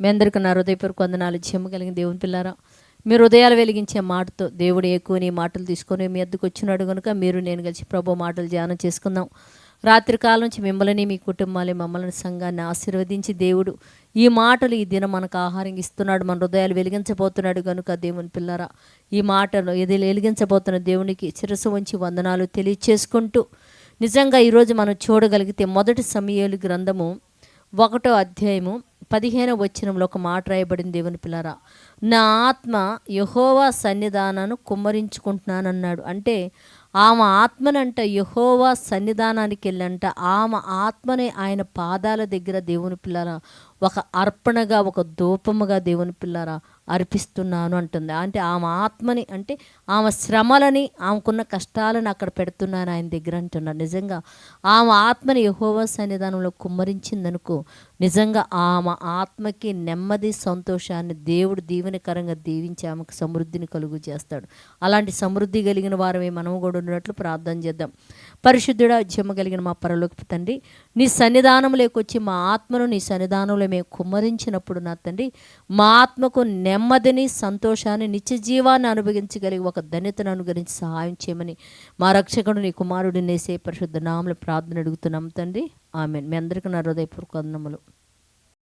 మీ అందరికీ నా హృదయపూర్వక వందనాలు. చెమ్మ కలిగిన దేవుని పిల్లారా మీరు హృదయాలు వెలిగించే మాటతో దేవుడు ఎక్కువ నీ మాటలు తీసుకొని మీ అద్దకు వచ్చినాడు కనుక మీరు నేను కలిసి ప్రభు మాటలు ధ్యానం చేసుకుందాం. రాత్రి కాలం నుంచి మిమ్మల్ని మీ కుటుంబాన్ని మమ్మల్ని సంఘాన్ని ఆశీర్వదించి దేవుడు ఈ మాటలు ఈ దినం మనకు ఆహారం ఇస్తున్నాడు మన హృదయాలు వెలిగించబోతున్నాడు కనుక దేవుని పిల్లరా ఈ మాటలు ఇది వెలిగించబోతున్న దేవునికి శిరస్సు ఉంచి వందనాలు తెలియచేసుకుంటూ నిజంగా ఈరోజు మనం చూడగలిగితే మొదటి సమయాలు గ్రంథము ఒకటో అధ్యాయము పదిహేను వచనంలో ఒక మాట రాయబడింది దేవుని పిల్లరా. నా ఆత్మ యహోవా సన్నిధానాన్ని కుమ్మరించుకుంటున్నానన్నాడు. అంటే ఆమె ఆత్మనంట యహోవా సన్నిధానానికి వెళ్ళంట ఆమె ఆత్మని ఆయన పాదాల దగ్గర దేవుని పిల్లరా ఒక అర్పణగా ఒక ధూపముగా దేవుని పిల్లరా అర్పిస్తున్నాను అంటుంది. అంటే ఆమె ఆత్మని అంటే ఆమె శ్రమలని ఆమెకున్న కష్టాలను అక్కడ పెడుతున్నాను ఆయన దగ్గర అంటున్నాడు. నిజంగా ఆమె ఆత్మని యహోవా సన్నిధానంలో కుమ్మరించిందనుకో నిజంగా ఆమె ఆత్మకి నెమ్మది సంతోషాన్ని దేవుడు దీవెనకరంగా దీవించి ఆమెకు సమృద్ధిని కలుగు చేస్తాడు. అలాంటి సమృద్ధి కలిగిన వారమే మనము కూడా ఉన్నట్లు ప్రార్థన చేద్దాం. పరిశుద్ధుడ జమ కలిగిన మా పరలోకి తండ్రి నీ సన్నిధానంలోకి వచ్చి మా ఆత్మను నీ సన్నిధానంలో మేము కుమ్మరించినప్పుడు నా తండ్రి మా ఆత్మకు నెమ్మదిని సంతోషాన్ని నిత్య జీవాన్ని అనుభవించగలిగి ఒక ధన్యతను అనుగ్రహించి సహాయం చేయమని మా రక్షకుడు నీ కుమారుడు నేసే పరిశుద్ధ నామలు ప్రార్థన అడుగుతున్నాం తండ్రి. ఆమె మీ అందరికీ నా హృదయపూర్వక వందనములు.